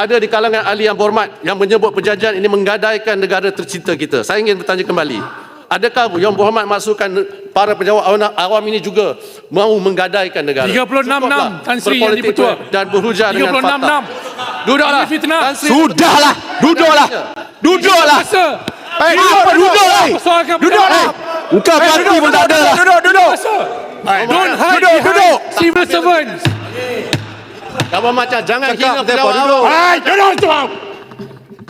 ada di kalangan ahli yang berhormat yang menyebut perjanjian ini menggadaikan negara tercinta kita. Saya ingin bertanya kembali. Adakah yang berhormat maksudkan para pejabat awam, ini juga mahu menggadaikan negara? 36 Cukuplah enam, Tan Sri yang dipertua. Dan berhujah dengan 36 fakta. enam. Duduklah. Tan Sri Sudahlah, duduklah. Duduklah. Masa. Eh, apa duduklah? Persoalkan Duduklah. Engkau parti pun tak ada lah. Duduk, duduk. Masa. Don't hide Duduk, behind duduk. civil servants. Abang macam jangan Cakap, hina duduk. awam. Hai, duduk tu.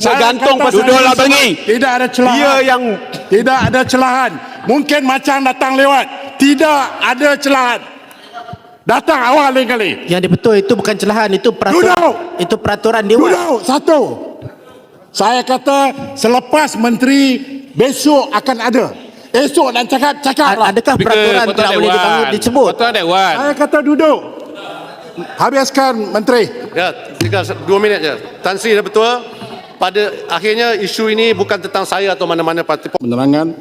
Saya gantung pasal Duduklah, Bangi. Tidak ada celahan. Dia yang Tidak ada celahan. Mungkin macam datang lewat. Tidak ada celahan. Datang awal lain kali. Yang betul itu bukan celahan, itu peraturan. Duduk. Itu peraturan dewan. Duduk. Satu. Saya kata selepas menteri besok akan ada. Esok nak cakap, cakap lah. Adakah peraturan tidak boleh dibangun disebut? Peraturan Dewan. Saya kata duduk. Habiskan menteri. Ya, tinggal dua minit je. Tan Sri dah betul. Pada akhirnya isu ini bukan tentang saya atau mana-mana parti penerangan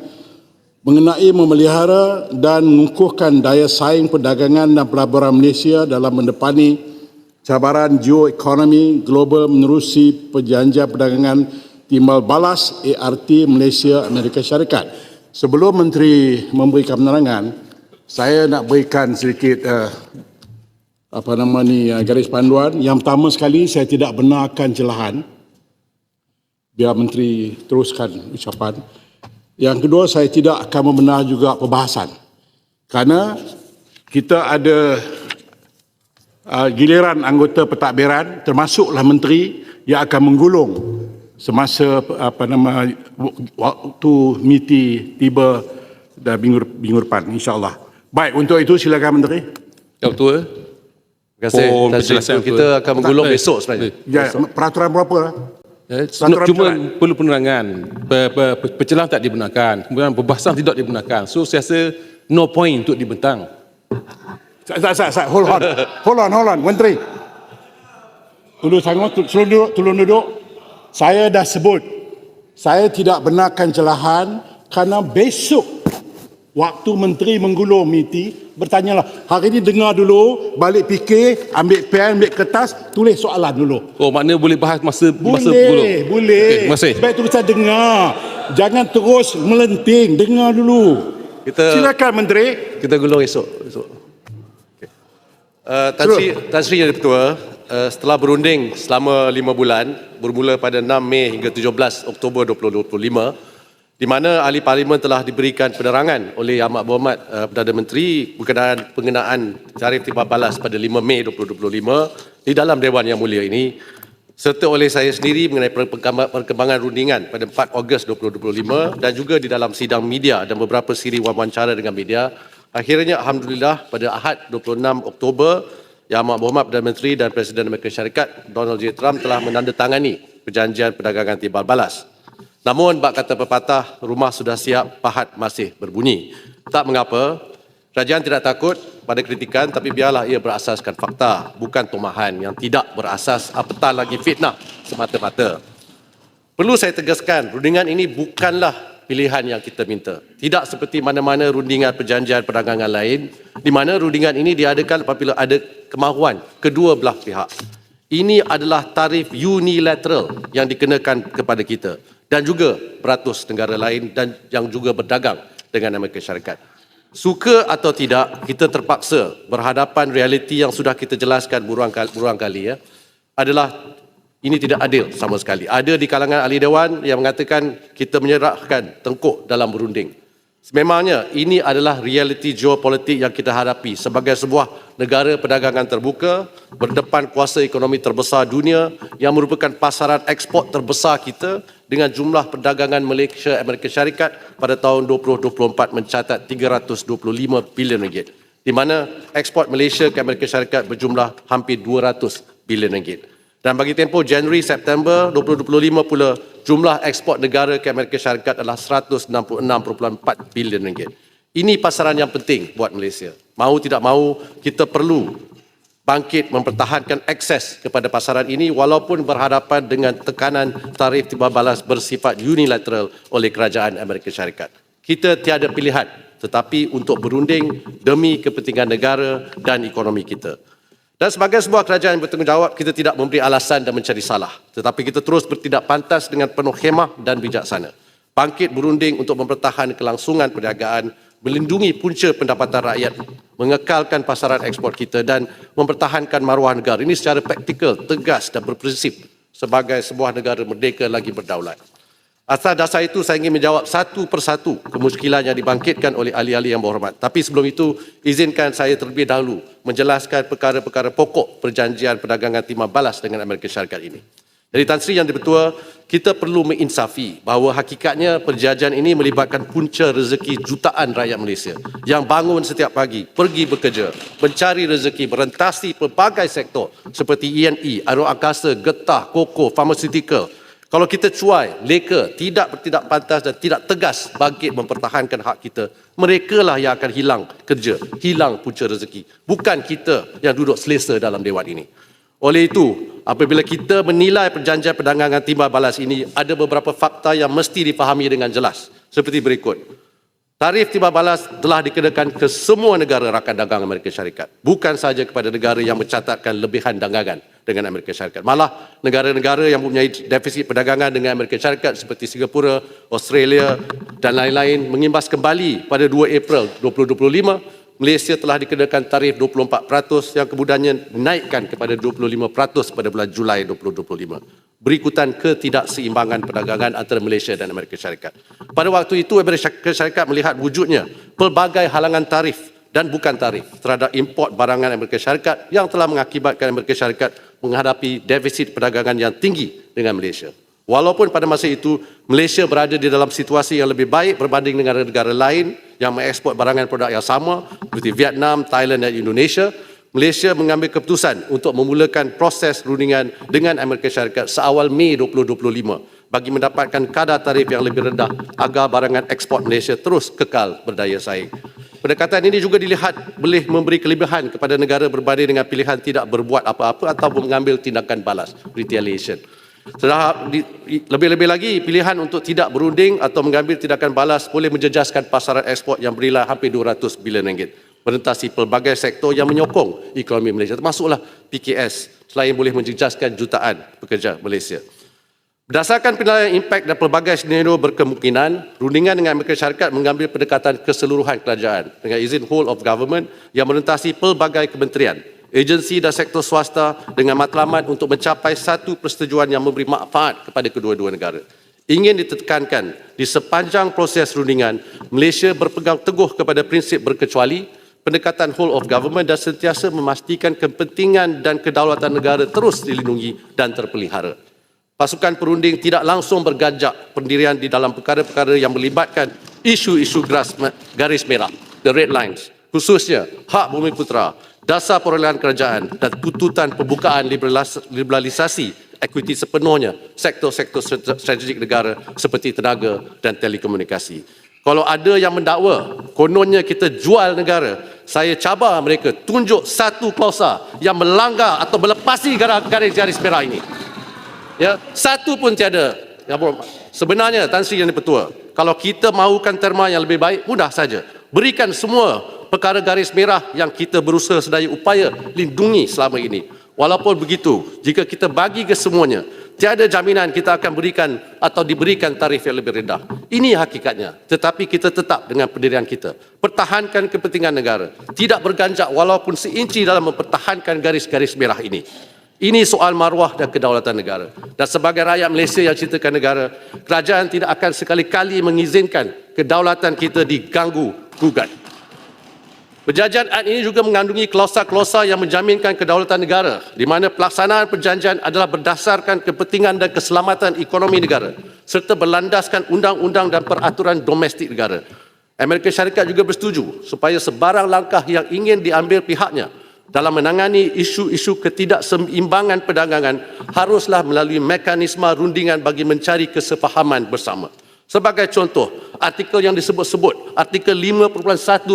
mengenai memelihara dan mengukuhkan daya saing perdagangan dan pelaburan Malaysia dalam mendepani cabaran geoekonomi global menerusi perjanjian perdagangan timbal balas ART Malaysia Amerika Syarikat. Sebelum menteri memberikan penerangan, saya nak berikan sedikit uh, apa nama ni uh, garis panduan. Yang pertama sekali saya tidak benarkan celahan biar menteri teruskan ucapan. Yang kedua saya tidak akan membenar juga perbahasan. Kerana kita ada uh, giliran anggota pentadbiran termasuklah menteri yang akan menggulung semasa apa nama waktu miti tiba dan minggu, minggu depan insyaallah. Baik untuk itu silakan menteri. Yang Ketua. Terima kasih. Oh, Tan Sri. penjelasan Kita apa? akan menggulung Tak, eh. besok sebenarnya. Ya, peraturan berapa? Eh, Peraturan cuma berjalan. perlu penerangan. Pe- pe- pe- Pencelahan tak dibenarkan. Kemudian perbahasan tidak dibenarkan. So saya rasa no point untuk dibentang. Sat, sat, sat, sat. Hold on. Hold on, hold on. Menteri. Tolong sangat, tolong duduk, tolong duduk. Saya dah sebut. Saya tidak benarkan celahan kerana besok waktu menteri menggulung miti, bertanyalah. Hari ini dengar dulu, balik fikir, ambil pen, ambil kertas, tulis soalan dulu. Oh, makna boleh bahas masa masa Boleh, boleh. Okey, terima kasih. Sebab itu saya dengar. Jangan terus melenting, dengar dulu. Kita Silakan menteri. kita gulung esok. esok. Okay. Uh, Tan Sri, Tan Sri yang Ketua, uh, setelah berunding selama lima bulan, bermula pada 6 Mei hingga 17 Oktober 2025, di mana ahli parlimen telah diberikan penerangan oleh Yang Amat Berhormat uh, Perdana Menteri berkenaan pengenaan tarif timbal balas pada 5 Mei 2025 di dalam Dewan Yang Mulia ini serta oleh saya sendiri mengenai perkembangan perkembangan rundingan pada 4 Ogos 2025 dan juga di dalam sidang media dan beberapa siri wawancara dengan media. Akhirnya Alhamdulillah pada Ahad 26 Oktober Yang Amat Berhormat Perdana Menteri dan Presiden Amerika Syarikat Donald J. Trump telah menandatangani perjanjian perdagangan timbal balas. Namun bak kata pepatah rumah sudah siap pahat masih berbunyi. Tak mengapa Kerajaan tidak takut pada kritikan tapi biarlah ia berasaskan fakta bukan tomahan yang tidak berasas apatah lagi fitnah semata-mata. Perlu saya tegaskan, rundingan ini bukanlah pilihan yang kita minta. Tidak seperti mana-mana rundingan perjanjian perdagangan lain di mana rundingan ini diadakan apabila ada kemahuan kedua belah pihak. Ini adalah tarif unilateral yang dikenakan kepada kita dan juga beratus negara lain dan yang juga berdagang dengan Amerika Syarikat. Suka atau tidak, kita terpaksa berhadapan realiti yang sudah kita jelaskan berulang kali, berulang kali ya, adalah ini tidak adil sama sekali. Ada di kalangan ahli dewan yang mengatakan kita menyerahkan tengkuk dalam berunding. Sememangnya ini adalah realiti geopolitik yang kita hadapi sebagai sebuah negara perdagangan terbuka berdepan kuasa ekonomi terbesar dunia yang merupakan pasaran ekspor terbesar kita dengan jumlah perdagangan Malaysia Amerika Syarikat pada tahun 2024 mencatat 325 bilion ringgit di mana ekspor Malaysia ke Amerika Syarikat berjumlah hampir 200 bilion ringgit. Dan bagi tempoh Januari September 2025 pula jumlah ekspor negara ke Amerika Syarikat adalah 166.4 bilion ringgit. Ini pasaran yang penting buat Malaysia. Mau tidak mau kita perlu bangkit mempertahankan akses kepada pasaran ini walaupun berhadapan dengan tekanan tarif timbal balas bersifat unilateral oleh kerajaan Amerika Syarikat. Kita tiada pilihan tetapi untuk berunding demi kepentingan negara dan ekonomi kita. Dan sebagai sebuah kerajaan yang bertanggungjawab, kita tidak memberi alasan dan mencari salah. Tetapi kita terus bertindak pantas dengan penuh khemah dan bijaksana. Bangkit berunding untuk mempertahankan kelangsungan perniagaan, melindungi punca pendapatan rakyat, mengekalkan pasaran ekspor kita dan mempertahankan maruah negara. Ini secara praktikal, tegas dan berprinsip sebagai sebuah negara merdeka lagi berdaulat. Atas dasar itu saya ingin menjawab satu persatu kemuskilan yang dibangkitkan oleh ahli-ahli yang berhormat. Tapi sebelum itu, izinkan saya terlebih dahulu menjelaskan perkara-perkara pokok perjanjian perdagangan timah balas dengan Amerika Syarikat ini. Jadi Tan Sri Yang Dipertua, kita perlu menginsafi bahawa hakikatnya perjanjian ini melibatkan punca rezeki jutaan rakyat Malaysia yang bangun setiap pagi, pergi bekerja, mencari rezeki, merentasi pelbagai sektor seperti E&E, aeroangkasa, getah, koko, pharmaceutical, kalau kita cuai, leka, tidak bertindak pantas dan tidak tegas bangkit mempertahankan hak kita, mereka lah yang akan hilang kerja, hilang punca rezeki. Bukan kita yang duduk selesa dalam dewan ini. Oleh itu, apabila kita menilai perjanjian perdagangan timah balas ini, ada beberapa fakta yang mesti dipahami dengan jelas. Seperti berikut. Tarif timbal balas telah dikenakan ke semua negara rakan dagang Amerika Syarikat. Bukan sahaja kepada negara yang mencatatkan lebihan dagangan dengan Amerika Syarikat. Malah negara-negara yang mempunyai defisit perdagangan dengan Amerika Syarikat seperti Singapura, Australia dan lain-lain mengimbas kembali pada 2 April 2025 Malaysia telah dikenakan tarif 24% yang kemudiannya dinaikkan kepada 25% pada bulan Julai 2025 berikutan ketidakseimbangan perdagangan antara Malaysia dan Amerika Syarikat. Pada waktu itu Amerika Syarikat melihat wujudnya pelbagai halangan tarif dan bukan tarif terhadap import barangan Amerika Syarikat yang telah mengakibatkan Amerika Syarikat menghadapi defisit perdagangan yang tinggi dengan Malaysia. Walaupun pada masa itu Malaysia berada di dalam situasi yang lebih baik berbanding dengan negara lain yang mengekspor barangan produk yang sama seperti Vietnam, Thailand dan Indonesia, Malaysia mengambil keputusan untuk memulakan proses rundingan dengan Amerika Syarikat seawal Mei 2025 bagi mendapatkan kadar tarif yang lebih rendah agar barangan ekspor Malaysia terus kekal berdaya saing. Pendekatan ini juga dilihat boleh memberi kelebihan kepada negara berbanding dengan pilihan tidak berbuat apa-apa atau mengambil tindakan balas, retaliation. Sudah lebih-lebih lagi pilihan untuk tidak berunding atau mengambil tindakan balas boleh menjejaskan pasaran ekspor yang bernilai hampir 200 bilion ringgit merentasi pelbagai sektor yang menyokong ekonomi Malaysia termasuklah PKS selain boleh menjejaskan jutaan pekerja Malaysia. Berdasarkan penilaian impak dan pelbagai senario berkemungkinan, rundingan dengan Amerika Syarikat mengambil pendekatan keseluruhan kerajaan dengan izin whole of government yang merentasi pelbagai kementerian agensi dan sektor swasta dengan matlamat untuk mencapai satu persetujuan yang memberi manfaat kepada kedua-dua negara. Ingin ditekankan di sepanjang proses rundingan, Malaysia berpegang teguh kepada prinsip berkecuali, pendekatan whole of government dan sentiasa memastikan kepentingan dan kedaulatan negara terus dilindungi dan terpelihara. Pasukan perunding tidak langsung berganjak pendirian di dalam perkara-perkara yang melibatkan isu-isu garis merah, the red lines, khususnya hak bumi putera, dasar perolehan kerajaan dan tuntutan pembukaan liberalisasi ekuiti sepenuhnya sektor-sektor strategik negara seperti tenaga dan telekomunikasi. Kalau ada yang mendakwa kononnya kita jual negara, saya cabar mereka tunjuk satu klausa yang melanggar atau melepasi garis-garis merah ini. Ya, satu pun tiada. Ya, sebenarnya Tan Sri yang dipertua, kalau kita mahukan terma yang lebih baik, mudah saja. Berikan semua perkara garis merah yang kita berusaha sedaya upaya lindungi selama ini. Walaupun begitu, jika kita bagi ke semuanya, tiada jaminan kita akan berikan atau diberikan tarif yang lebih rendah. Ini hakikatnya. Tetapi kita tetap dengan pendirian kita. Pertahankan kepentingan negara. Tidak berganjak walaupun seinci dalam mempertahankan garis-garis merah ini. Ini soal maruah dan kedaulatan negara. Dan sebagai rakyat Malaysia yang cintakan negara, kerajaan tidak akan sekali-kali mengizinkan kedaulatan kita diganggu gugat. Perjanjian Act ini juga mengandungi klausa-klausa yang menjaminkan kedaulatan negara di mana pelaksanaan perjanjian adalah berdasarkan kepentingan dan keselamatan ekonomi negara serta berlandaskan undang-undang dan peraturan domestik negara. Amerika Syarikat juga bersetuju supaya sebarang langkah yang ingin diambil pihaknya dalam menangani isu-isu ketidakseimbangan perdagangan haruslah melalui mekanisme rundingan bagi mencari kesefahaman bersama. Sebagai contoh, artikel yang disebut-sebut, artikel 5.1.1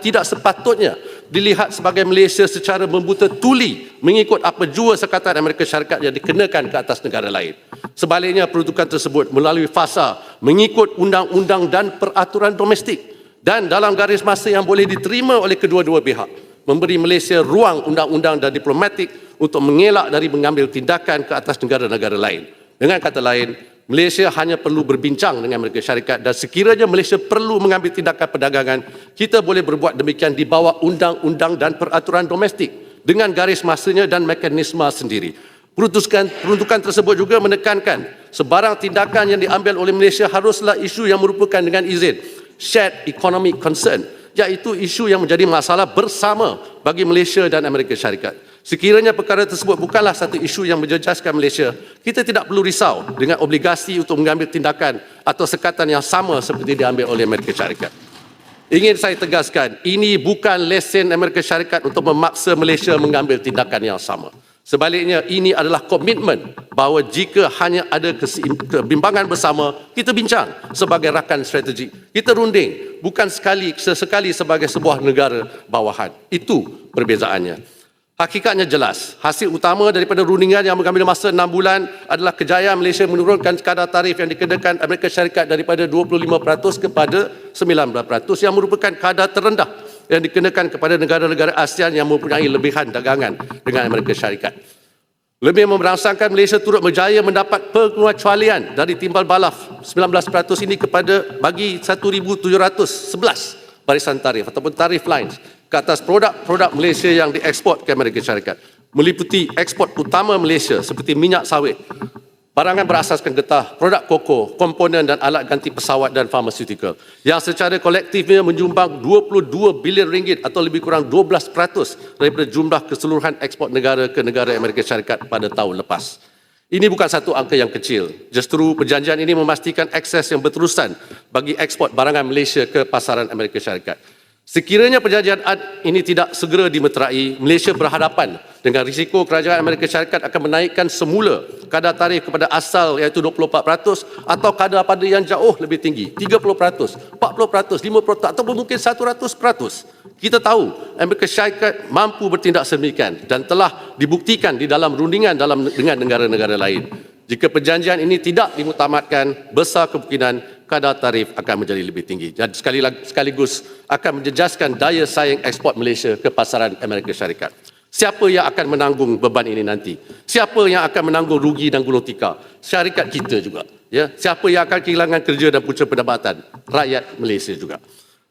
tidak sepatutnya dilihat sebagai Malaysia secara membuta tuli mengikut apa jua sekatan Amerika Syarikat yang dikenakan ke atas negara lain. Sebaliknya, peruntukan tersebut melalui fasa mengikut undang-undang dan peraturan domestik dan dalam garis masa yang boleh diterima oleh kedua-dua pihak. Memberi Malaysia ruang undang-undang dan diplomatik untuk mengelak dari mengambil tindakan ke atas negara-negara lain. Dengan kata lain, Malaysia hanya perlu berbincang dengan Amerika Syarikat dan sekiranya Malaysia perlu mengambil tindakan perdagangan, kita boleh berbuat demikian di bawah undang-undang dan peraturan domestik dengan garis masanya dan mekanisme sendiri. Peruntukan, peruntukan tersebut juga menekankan sebarang tindakan yang diambil oleh Malaysia haruslah isu yang merupakan dengan izin shared economic concern iaitu isu yang menjadi masalah bersama bagi Malaysia dan Amerika Syarikat. Sekiranya perkara tersebut bukanlah satu isu yang menjejaskan Malaysia, kita tidak perlu risau dengan obligasi untuk mengambil tindakan atau sekatan yang sama seperti diambil oleh Amerika Syarikat. Ingin saya tegaskan, ini bukan lesen Amerika Syarikat untuk memaksa Malaysia mengambil tindakan yang sama. Sebaliknya, ini adalah komitmen bahawa jika hanya ada kebimbangan bersama, kita bincang sebagai rakan strategi. Kita runding, bukan sekali sesekali sebagai sebuah negara bawahan. Itu perbezaannya. Hakikatnya jelas, hasil utama daripada rundingan yang mengambil masa 6 bulan adalah kejayaan Malaysia menurunkan kadar tarif yang dikenakan Amerika Syarikat daripada 25% kepada 19% yang merupakan kadar terendah yang dikenakan kepada negara-negara ASEAN yang mempunyai lebihan dagangan dengan Amerika Syarikat. Lebih memberangsangkan Malaysia turut berjaya mendapat pengecualian dari timbal balaf 19% ini kepada bagi 1,711 barisan tarif ataupun tarif lines ke atas produk-produk Malaysia yang dieksport ke Amerika Syarikat meliputi ekspor utama Malaysia seperti minyak sawit, barangan berasaskan getah, produk koko, komponen dan alat ganti pesawat dan farmaceutical yang secara kolektifnya menyumbang 22 bilion ringgit atau lebih kurang 12% daripada jumlah keseluruhan ekspor negara ke negara Amerika Syarikat pada tahun lepas. Ini bukan satu angka yang kecil. Justru perjanjian ini memastikan akses yang berterusan bagi ekspor barangan Malaysia ke pasaran Amerika Syarikat. Sekiranya perjanjian AD ini tidak segera dimeterai, Malaysia berhadapan dengan risiko kerajaan Amerika Syarikat akan menaikkan semula kadar tarif kepada asal iaitu 24% atau kadar pada yang jauh lebih tinggi, 30%, 40%, 50% ataupun mungkin 100%. Kita tahu Amerika Syarikat mampu bertindak sedemikian dan telah dibuktikan di dalam rundingan dalam dengan negara-negara lain. Jika perjanjian ini tidak dimutamatkan, besar kemungkinan kadar tarif akan menjadi lebih tinggi dan sekaligus akan menjejaskan daya saing ekspor Malaysia ke pasaran Amerika Syarikat. Siapa yang akan menanggung beban ini nanti? Siapa yang akan menanggung rugi dan gulung tikar? Syarikat kita juga. Ya, siapa yang akan kehilangan kerja dan punca pendapatan? Rakyat Malaysia juga.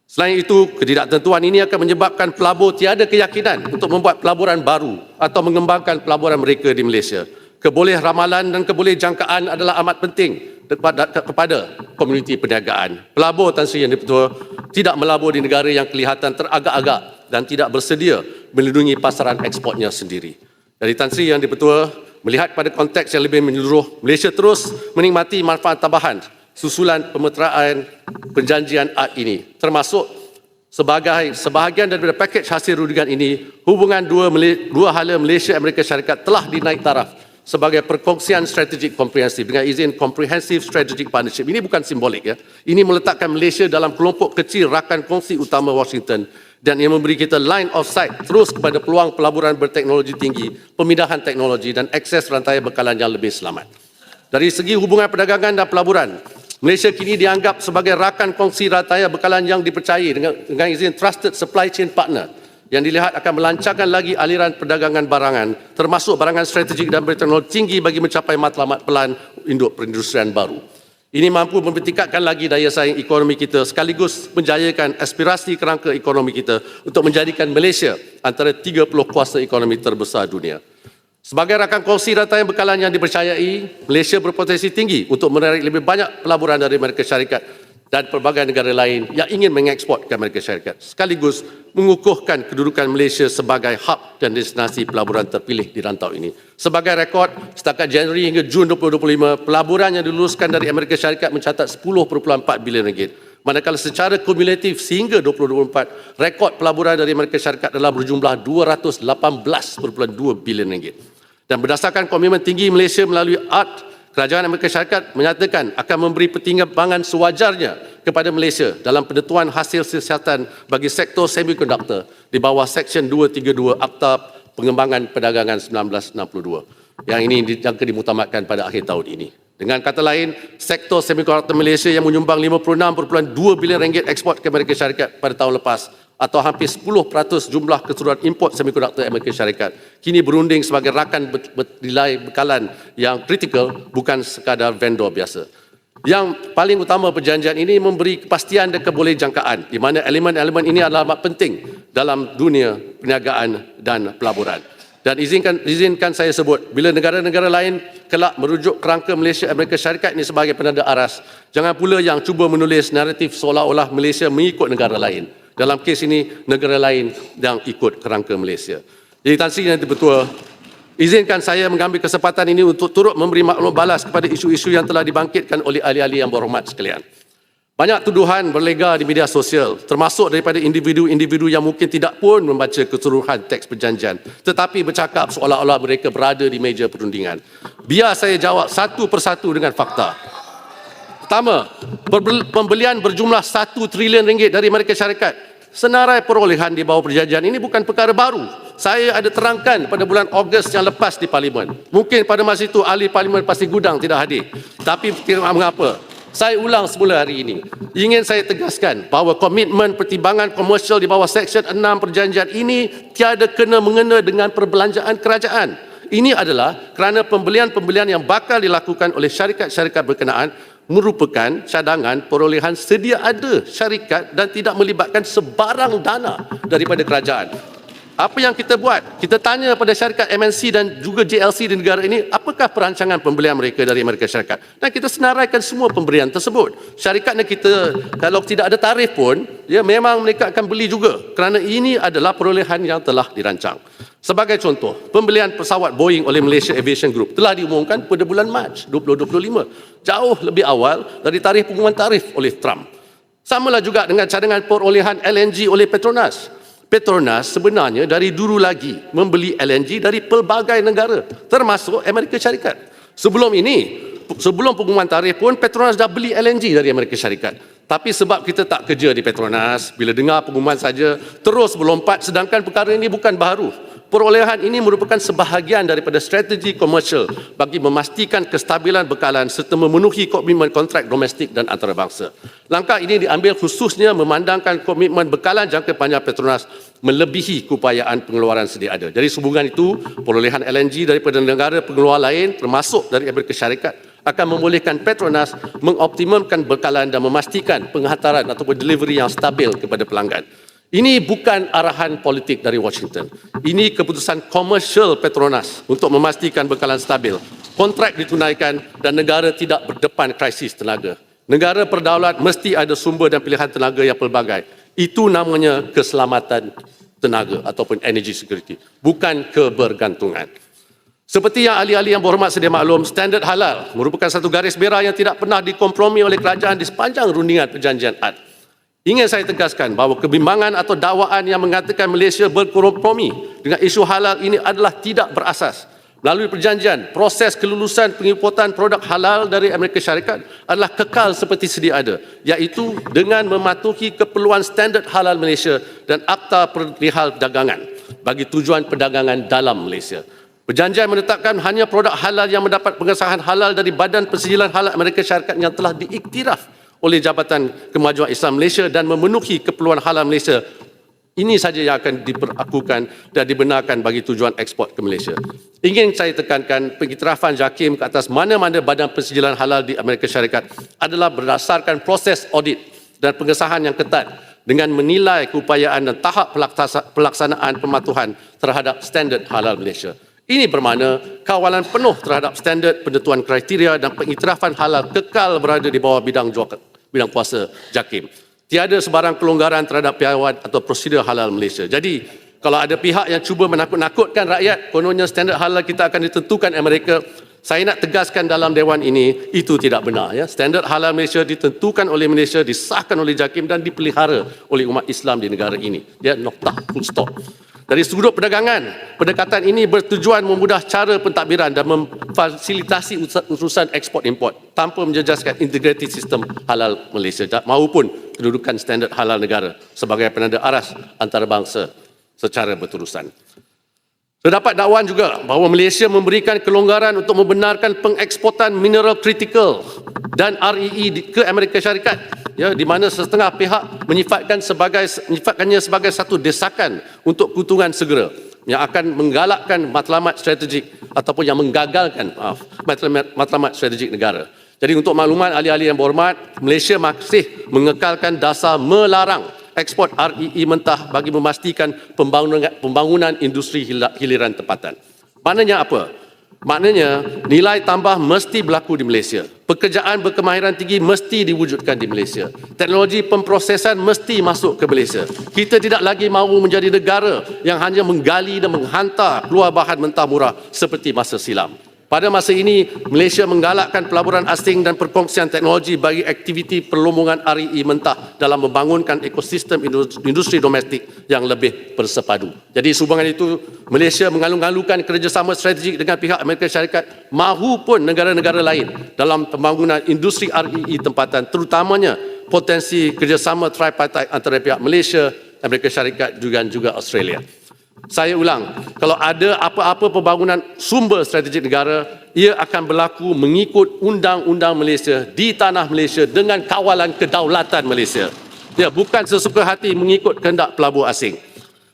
Selain itu, ketidaktentuan ini akan menyebabkan pelabur tiada keyakinan untuk membuat pelaburan baru atau mengembangkan pelaburan mereka di Malaysia. Keboleh ramalan dan keboleh jangkaan adalah amat penting kepada, kepada komuniti perniagaan. Pelabur Tan Sri Yang Dipertua tidak melabur di negara yang kelihatan teragak-agak dan tidak bersedia melindungi pasaran ekspornya sendiri. Dari Tan Sri Yang Dipertua, melihat pada konteks yang lebih menyeluruh, Malaysia terus menikmati manfaat tambahan susulan pemeteraan perjanjian AD ini, termasuk sebagai sebahagian daripada pakej hasil rundingan ini, hubungan dua, dua hala Malaysia Amerika Syarikat telah dinaik taraf sebagai perkongsian strategik komprehensif dengan izin Comprehensive Strategic Partnership. Ini bukan simbolik ya. Ini meletakkan Malaysia dalam kelompok kecil rakan kongsi utama Washington dan yang memberi kita line of sight terus kepada peluang pelaburan berteknologi tinggi, pemindahan teknologi dan akses rantai bekalan yang lebih selamat. Dari segi hubungan perdagangan dan pelaburan, Malaysia kini dianggap sebagai rakan kongsi rantai bekalan yang dipercayai dengan, dengan izin Trusted Supply Chain Partner yang dilihat akan melancarkan lagi aliran perdagangan barangan termasuk barangan strategik dan berteknologi tinggi bagi mencapai matlamat pelan induk perindustrian baru. Ini mampu mempertingkatkan lagi daya saing ekonomi kita sekaligus menjayakan aspirasi kerangka ekonomi kita untuk menjadikan Malaysia antara 30 kuasa ekonomi terbesar dunia. Sebagai rakan kongsi rantai bekalan yang dipercayai, Malaysia berpotensi tinggi untuk menarik lebih banyak pelaburan dari Amerika Syarikat dan pelbagai negara lain yang ingin mengeksport ke Amerika Syarikat sekaligus mengukuhkan kedudukan Malaysia sebagai hub dan destinasi pelaburan terpilih di rantau ini. Sebagai rekod, setakat Januari hingga Jun 2025, pelaburan yang diluluskan dari Amerika Syarikat mencatat 10.4 bilion ringgit. Manakala secara kumulatif sehingga 2024, rekod pelaburan dari Amerika Syarikat adalah berjumlah 218.2 bilion ringgit. Dan berdasarkan komitmen tinggi Malaysia melalui ART, Kerajaan Amerika Syarikat menyatakan akan memberi pertimbangan sewajarnya kepada Malaysia dalam penentuan hasil siasatan bagi sektor semikonduktor di bawah Seksyen 232 Akta Pengembangan Perdagangan 1962 yang ini dijangka dimutamatkan pada akhir tahun ini. Dengan kata lain, sektor semikonduktor Malaysia yang menyumbang 56.2 bilion ringgit ekspor ke Amerika Syarikat pada tahun lepas atau hampir 10% jumlah keseluruhan import semikonduktor Amerika Syarikat kini berunding sebagai rakan bernilai bekalan yang kritikal bukan sekadar vendor biasa. Yang paling utama perjanjian ini memberi kepastian dan kebolehjangkaan di mana elemen-elemen ini adalah amat penting dalam dunia perniagaan dan pelaburan. Dan izinkan izinkan saya sebut bila negara-negara lain kelak merujuk kerangka Malaysia Amerika Syarikat ini sebagai penanda aras, jangan pula yang cuba menulis naratif seolah-olah Malaysia mengikut negara lain. Dalam kes ini negara lain yang ikut kerangka Malaysia. Jadi Tan Sri Yang Dipertua, izinkan saya mengambil kesempatan ini untuk turut memberi maklum balas kepada isu-isu yang telah dibangkitkan oleh ahli-ahli yang berhormat sekalian. Banyak tuduhan berlega di media sosial, termasuk daripada individu-individu yang mungkin tidak pun membaca keseluruhan teks perjanjian, tetapi bercakap seolah-olah mereka berada di meja perundingan. Biar saya jawab satu persatu dengan fakta. Pertama, pembelian berjumlah 1 trilion ringgit dari Amerika Syarikat. Senarai perolehan di bawah perjanjian ini bukan perkara baru. Saya ada terangkan pada bulan Ogos yang lepas di Parlimen. Mungkin pada masa itu ahli Parlimen pasti gudang tidak hadir. Tapi tidak mengapa. Saya ulang semula hari ini. Ingin saya tegaskan bahawa komitmen pertimbangan komersial di bawah Seksyen 6 perjanjian ini tiada kena mengena dengan perbelanjaan kerajaan. Ini adalah kerana pembelian-pembelian yang bakal dilakukan oleh syarikat-syarikat berkenaan merupakan cadangan perolehan sedia ada syarikat dan tidak melibatkan sebarang dana daripada kerajaan. Apa yang kita buat? Kita tanya pada syarikat MNC dan juga JLC di negara ini, apakah perancangan pembelian mereka dari Amerika Syarikat? Dan kita senaraikan semua pemberian tersebut. Syarikatnya kita, kalau tidak ada tarif pun, ya memang mereka akan beli juga. Kerana ini adalah perolehan yang telah dirancang. Sebagai contoh, pembelian pesawat Boeing oleh Malaysia Aviation Group telah diumumkan pada bulan Mac 2025. Jauh lebih awal dari tarikh pengumuman tarif oleh Trump. Samalah juga dengan cadangan perolehan LNG oleh Petronas. Petronas sebenarnya dari dulu lagi membeli LNG dari pelbagai negara termasuk Amerika Syarikat. Sebelum ini, sebelum pengumuman tarikh pun Petronas dah beli LNG dari Amerika Syarikat. Tapi sebab kita tak kerja di Petronas, bila dengar pengumuman saja terus melompat sedangkan perkara ini bukan baru. Perolehan ini merupakan sebahagian daripada strategi komersial bagi memastikan kestabilan bekalan serta memenuhi komitmen kontrak domestik dan antarabangsa. Langkah ini diambil khususnya memandangkan komitmen bekalan jangka panjang Petronas melebihi keupayaan pengeluaran sedia ada. Jadi sehubungan itu, perolehan LNG daripada negara pengeluar lain termasuk dari Amerika Syarikat akan membolehkan Petronas mengoptimumkan bekalan dan memastikan penghantaran ataupun delivery yang stabil kepada pelanggan. Ini bukan arahan politik dari Washington. Ini keputusan komersial Petronas untuk memastikan bekalan stabil. Kontrak ditunaikan dan negara tidak berdepan krisis tenaga. Negara berdaulat mesti ada sumber dan pilihan tenaga yang pelbagai. Itu namanya keselamatan tenaga ataupun energy security. Bukan kebergantungan. Seperti yang ahli-ahli yang berhormat sedia maklum, standard halal merupakan satu garis merah yang tidak pernah dikompromi oleh kerajaan di sepanjang rundingan perjanjian AD. Ingin saya tegaskan bahawa kebimbangan atau dakwaan yang mengatakan Malaysia berkompromi dengan isu halal ini adalah tidak berasas. Melalui perjanjian, proses kelulusan pengimportan produk halal dari Amerika Syarikat adalah kekal seperti sedia ada, iaitu dengan mematuhi keperluan standard halal Malaysia dan Akta Perihal Dagangan bagi tujuan perdagangan dalam Malaysia. Perjanjian menetapkan hanya produk halal yang mendapat pengesahan halal dari Badan Persijilan Halal Amerika Syarikat yang telah diiktiraf oleh Jabatan Kemajuan Islam Malaysia dan memenuhi keperluan halal Malaysia. Ini saja yang akan diperlakukan dan dibenarkan bagi tujuan ekspor ke Malaysia. Ingin saya tekankan pengiktirafan JAKIM ke atas mana-mana badan persijilan halal di Amerika Syarikat adalah berdasarkan proses audit dan pengesahan yang ketat dengan menilai keupayaan dan tahap pelaksanaan pematuhan terhadap standard halal Malaysia. Ini bermakna kawalan penuh terhadap standard penentuan kriteria dan pengiktirafan halal kekal berada di bawah bidang bidang kuasa JAKIM. Tiada sebarang kelonggaran terhadap piawai atau prosedur halal Malaysia. Jadi, kalau ada pihak yang cuba menakut-nakutkan rakyat, kononnya standard halal kita akan ditentukan Amerika, saya nak tegaskan dalam dewan ini, itu tidak benar. Ya. Standard halal Malaysia ditentukan oleh Malaysia, disahkan oleh JAKIM dan dipelihara oleh umat Islam di negara ini. Ya, noktah, full stop. Dari sudut perdagangan, pendekatan ini bertujuan memudah cara pentadbiran dan memfasilitasi urusan ekspor import tanpa menjejaskan integriti sistem halal Malaysia maupun kedudukan standard halal negara sebagai penanda aras antarabangsa secara berterusan. Terdapat dakwaan juga bahawa Malaysia memberikan kelonggaran untuk membenarkan pengeksportan mineral kritikal dan REE ke Amerika Syarikat ya di mana setengah pihak menyifatkan sebagai menyifatkannya sebagai satu desakan untuk keuntungan segera yang akan menggalakkan matlamat strategik ataupun yang menggagalkan maaf matlamat, matlamat strategik negara. Jadi untuk makluman ahli-ahli yang berhormat, Malaysia masih mengekalkan dasar melarang ekspor REE mentah bagi memastikan pembangunan, pembangunan industri hiliran tempatan. Maknanya apa? Maknanya nilai tambah mesti berlaku di Malaysia. Pekerjaan berkemahiran tinggi mesti diwujudkan di Malaysia. Teknologi pemprosesan mesti masuk ke Malaysia. Kita tidak lagi mahu menjadi negara yang hanya menggali dan menghantar keluar bahan mentah murah seperti masa silam. Pada masa ini, Malaysia menggalakkan pelaburan asing dan perkongsian teknologi bagi aktiviti perlombongan REE mentah dalam membangunkan ekosistem industri- domestik yang lebih bersepadu. Jadi sehubungan itu, Malaysia mengalung-alungkan kerjasama strategik dengan pihak Amerika Syarikat mahupun negara-negara lain dalam pembangunan industri REE tempatan terutamanya potensi kerjasama tripartite antara pihak Malaysia, Amerika Syarikat juga juga Australia. Saya ulang, kalau ada apa-apa pembangunan sumber strategik negara, ia akan berlaku mengikut undang-undang Malaysia di tanah Malaysia dengan kawalan kedaulatan Malaysia. Ya, bukan sesuka hati mengikut kehendak pelabur asing.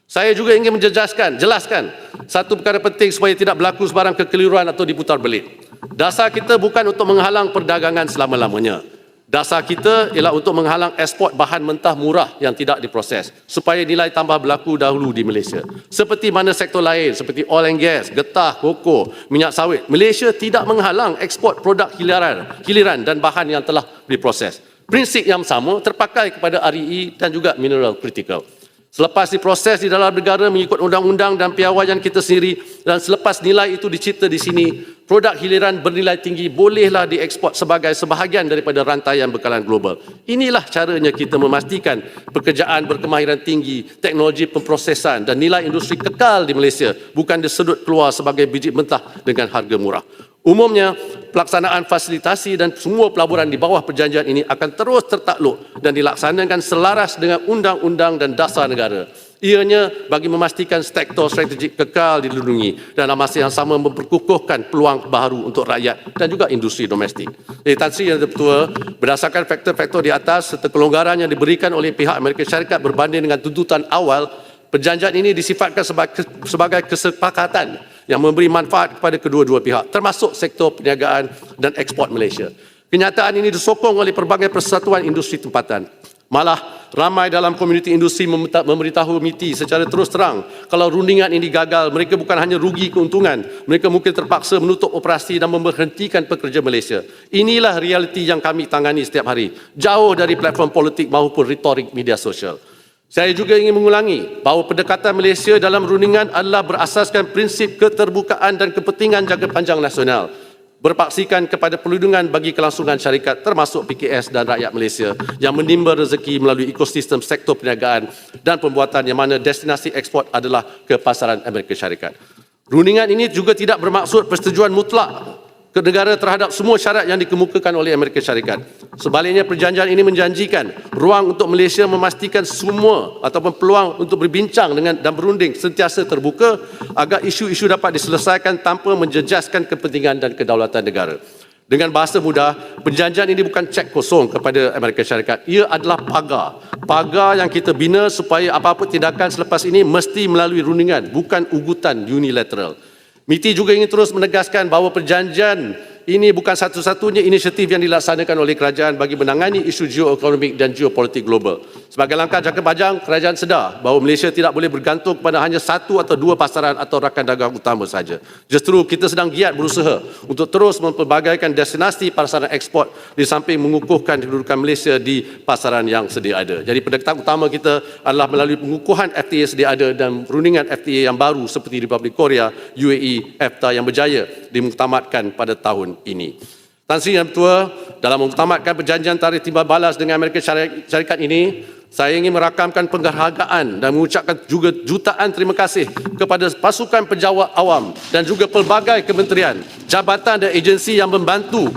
Saya juga ingin menjelaskan, jelaskan satu perkara penting supaya tidak berlaku sebarang kekeliruan atau diputar belit. Dasar kita bukan untuk menghalang perdagangan selama-lamanya. Dasar kita ialah untuk menghalang ekspor bahan mentah murah yang tidak diproses supaya nilai tambah berlaku dahulu di Malaysia. Seperti mana sektor lain seperti oil and gas, getah, koko, minyak sawit, Malaysia tidak menghalang ekspor produk hiliran, hiliran dan bahan yang telah diproses. Prinsip yang sama terpakai kepada REE dan juga mineral kritikal. Selepas diproses di dalam negara mengikut undang-undang dan piawaian kita sendiri dan selepas nilai itu dicipta di sini, produk hiliran bernilai tinggi bolehlah diekspor sebagai sebahagian daripada rantaian bekalan global. Inilah caranya kita memastikan pekerjaan berkemahiran tinggi, teknologi pemprosesan dan nilai industri kekal di Malaysia bukan disedut keluar sebagai biji mentah dengan harga murah. Umumnya, pelaksanaan fasilitasi dan semua pelaburan di bawah perjanjian ini akan terus tertakluk dan dilaksanakan selaras dengan undang-undang dan dasar negara. Ianya bagi memastikan sektor strategik kekal dilindungi dan dalam masa yang sama memperkukuhkan peluang baru untuk rakyat dan juga industri domestik. Jadi Tan Sri Yang Ketua, berdasarkan faktor-faktor di atas serta kelonggaran yang diberikan oleh pihak Amerika Syarikat berbanding dengan tuntutan awal, perjanjian ini disifatkan sebagai kesepakatan yang memberi manfaat kepada kedua-dua pihak termasuk sektor perniagaan dan ekspor Malaysia. Kenyataan ini disokong oleh pelbagai persatuan industri tempatan. Malah ramai dalam komuniti industri memberitahu MITI secara terus terang kalau rundingan ini gagal mereka bukan hanya rugi keuntungan mereka mungkin terpaksa menutup operasi dan memberhentikan pekerja Malaysia. Inilah realiti yang kami tangani setiap hari jauh dari platform politik maupun retorik media sosial. Saya juga ingin mengulangi bahawa pendekatan Malaysia dalam rundingan adalah berasaskan prinsip keterbukaan dan kepentingan jangka panjang nasional berpaksikan kepada perlindungan bagi kelangsungan syarikat termasuk PKS dan rakyat Malaysia yang menimba rezeki melalui ekosistem sektor perniagaan dan pembuatan yang mana destinasi ekspor adalah ke pasaran Amerika Syarikat. Rundingan ini juga tidak bermaksud persetujuan mutlak negara terhadap semua syarat yang dikemukakan oleh Amerika Syarikat. Sebaliknya perjanjian ini menjanjikan ruang untuk Malaysia memastikan semua ataupun peluang untuk berbincang dengan dan berunding sentiasa terbuka agar isu-isu dapat diselesaikan tanpa menjejaskan kepentingan dan kedaulatan negara. Dengan bahasa mudah, perjanjian ini bukan cek kosong kepada Amerika Syarikat. Ia adalah pagar. Pagar yang kita bina supaya apa-apa tindakan selepas ini mesti melalui rundingan, bukan ugutan unilateral. MITI juga ingin terus menegaskan bahawa perjanjian ini bukan satu-satunya inisiatif yang dilaksanakan oleh kerajaan bagi menangani isu geoekonomik dan geopolitik global. Sebagai langkah jangka panjang, kerajaan sedar bahawa Malaysia tidak boleh bergantung kepada hanya satu atau dua pasaran atau rakan dagang utama saja. Justru kita sedang giat berusaha untuk terus mempelbagaikan destinasi pasaran ekspor di samping mengukuhkan kedudukan Malaysia di pasaran yang sedia ada. Jadi pendekatan utama kita adalah melalui pengukuhan FTA sedia ada dan perundingan FTA yang baru seperti Republik Korea, UAE, EFTA yang berjaya dimuktamadkan pada tahun ini. Tan Sri Yang Ketua, dalam memuktamadkan perjanjian tarikh timbal balas dengan Amerika Syari- Syarikat ini, saya ingin merakamkan penghargaan dan mengucapkan juga jutaan terima kasih kepada pasukan penjawat awam dan juga pelbagai kementerian, jabatan dan agensi yang membantu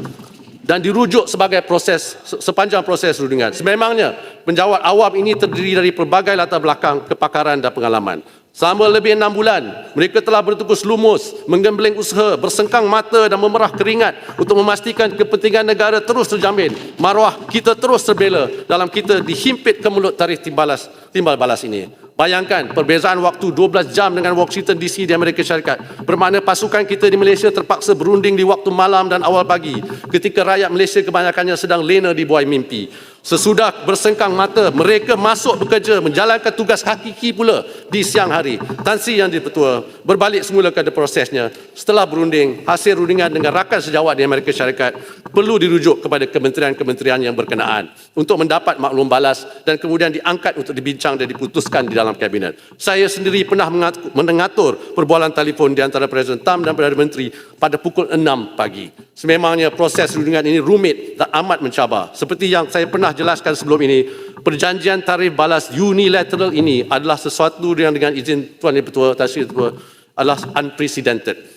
dan dirujuk sebagai proses sepanjang proses rundingan. Sememangnya penjawat awam ini terdiri dari pelbagai latar belakang, kepakaran dan pengalaman. Selama lebih enam bulan, mereka telah bertukus lumus, menggembleng usaha, bersengkang mata dan memerah keringat untuk memastikan kepentingan negara terus terjamin. Maruah kita terus terbela dalam kita dihimpit ke mulut tarikh timbal balas ini. Bayangkan perbezaan waktu 12 jam dengan Washington DC di Amerika Syarikat. Bermakna pasukan kita di Malaysia terpaksa berunding di waktu malam dan awal pagi ketika rakyat Malaysia kebanyakannya sedang lena di buai mimpi. Sesudah bersengkang mata, mereka masuk bekerja menjalankan tugas hakiki pula di siang hari. Tan Sri yang dipetua berbalik semula kepada prosesnya. Setelah berunding, hasil rundingan dengan rakan sejawat di Amerika Syarikat perlu dirujuk kepada kementerian-kementerian yang berkenaan untuk mendapat maklum balas dan kemudian diangkat untuk dibincang dan diputuskan di dalam kabinet. Saya sendiri pernah mengat- mengatur perbualan telefon di antara Presiden Tam dan Perdana Menteri pada pukul 6 pagi. Sememangnya proses rundingan ini rumit dan amat mencabar. Seperti yang saya pernah jelaskan sebelum ini, perjanjian tarif balas unilateral ini adalah sesuatu yang dengan izin Tuan Ketua, Sri Ketua, adalah unprecedented.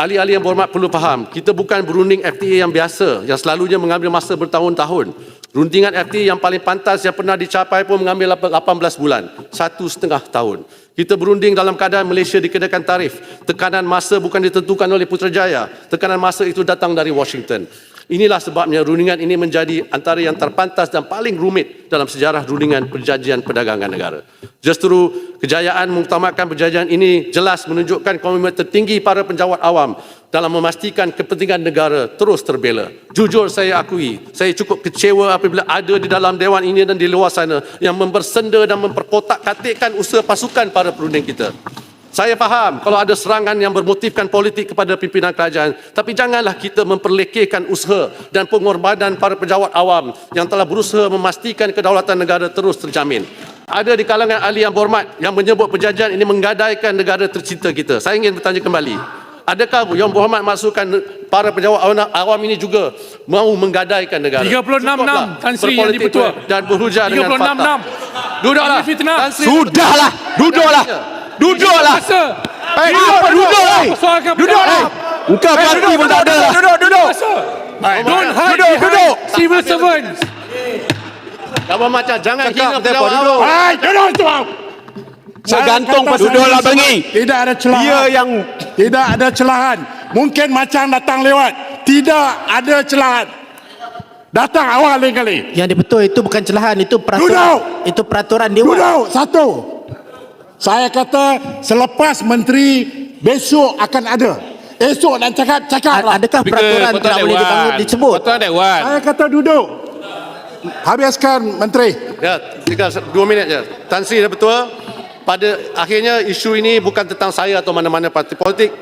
Ahli-ahli yang berhormat perlu faham, kita bukan berunding FTA yang biasa yang selalunya mengambil masa bertahun-tahun. Rundingan FTA yang paling pantas yang pernah dicapai pun mengambil 18 bulan, satu setengah tahun. Kita berunding dalam keadaan Malaysia dikenakan tarif. Tekanan masa bukan ditentukan oleh Putrajaya. Tekanan masa itu datang dari Washington. Inilah sebabnya rundingan ini menjadi antara yang terpantas dan paling rumit dalam sejarah rundingan perjanjian perdagangan negara. Justru kejayaan mengutamakan perjanjian ini jelas menunjukkan komitmen tertinggi para penjawat awam dalam memastikan kepentingan negara terus terbela. Jujur saya akui, saya cukup kecewa apabila ada di dalam dewan ini dan di luar sana yang membersenda dan memperkotak-katikkan usaha pasukan para perunding kita. Saya faham kalau ada serangan yang bermotifkan politik kepada pimpinan kerajaan, tapi janganlah kita memperlekehkan usaha dan pengorbanan para pejabat awam yang telah berusaha memastikan kedaulatan negara terus terjamin. Ada di kalangan ahli yang berhormat yang menyebut perjanjian ini menggadaikan negara tercinta kita. Saya ingin bertanya kembali. Adakah yang berhormat maksudkan para pejabat awam- ini juga mahu menggadaikan negara? 36 Cukuplah Tan Sri yang dipertua. dan berhujah dengan 36 fakta. Duduklah. Ini fitnah. Tan Sri- Sudahlah. Duduklah. Duduklah. Masa. Eh, apa duduk lah? Persoalkan Duduklah. Engkau parti pun tak ada lah. Duduk, duduk. Masa. Don't hide Duduk, behind duduk. civil servants. Abang macam jangan Cakap, hina Depa, pejabat duduk. awam. Hai, duduk tuan. Saya gantung kata pada duduklah saya bengi. Tidak ada celahan. Dia yang Tidak ada celahan. Mungkin macam datang lewat. Tidak ada celahan. Datang awal lain kali. Yang dibetul itu bukan celahan, itu peraturan. Duduk. Itu peraturan dewan. Duduk, satu. Saya kata selepas menteri besok akan ada. Esok nak cakap, cakap lah. Adakah peraturan tidak boleh dibangun disebut? Dewan. Saya kata duduk. Habiskan menteri. Ya, tinggal dua minit je. Tan Sri dah betul. Pada akhirnya isu ini bukan tentang saya atau mana-mana parti politik.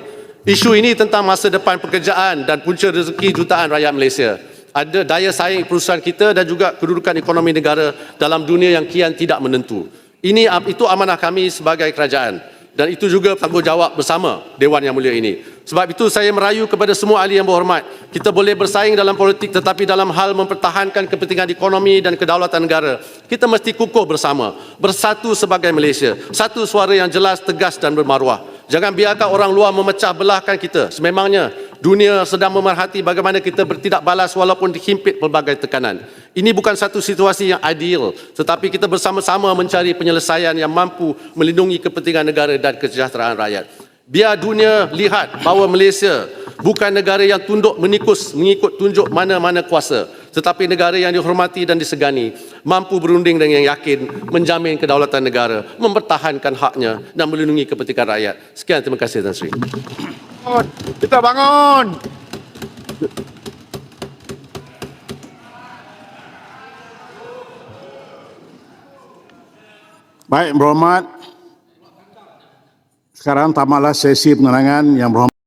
Isu ini tentang masa depan pekerjaan dan punca rezeki jutaan rakyat Malaysia. Ada daya saing perusahaan kita dan juga kedudukan ekonomi negara dalam dunia yang kian tidak menentu. Ini itu amanah kami sebagai kerajaan dan itu juga tanggungjawab bersama Dewan Yang Mulia ini. Sebab itu saya merayu kepada semua ahli yang berhormat. Kita boleh bersaing dalam politik tetapi dalam hal mempertahankan kepentingan ekonomi dan kedaulatan negara, kita mesti kukuh bersama, bersatu sebagai Malaysia. Satu suara yang jelas, tegas dan bermaruah. Jangan biarkan orang luar memecah belahkan kita. Sememangnya dunia sedang memerhati bagaimana kita bertindak balas walaupun dihimpit pelbagai tekanan. Ini bukan satu situasi yang ideal, tetapi kita bersama-sama mencari penyelesaian yang mampu melindungi kepentingan negara dan kesejahteraan rakyat. Biar dunia lihat bahawa Malaysia bukan negara yang tunduk menikus mengikut tunjuk mana-mana kuasa, tetapi negara yang dihormati dan disegani, mampu berunding dengan yakin, menjamin kedaulatan negara, mempertahankan haknya dan melindungi kepentingan rakyat. Sekian, terima kasih Tan Sri. kita bangun. Baik, berhormat. Sekarang tamatlah sesi penerangan yang berhormat.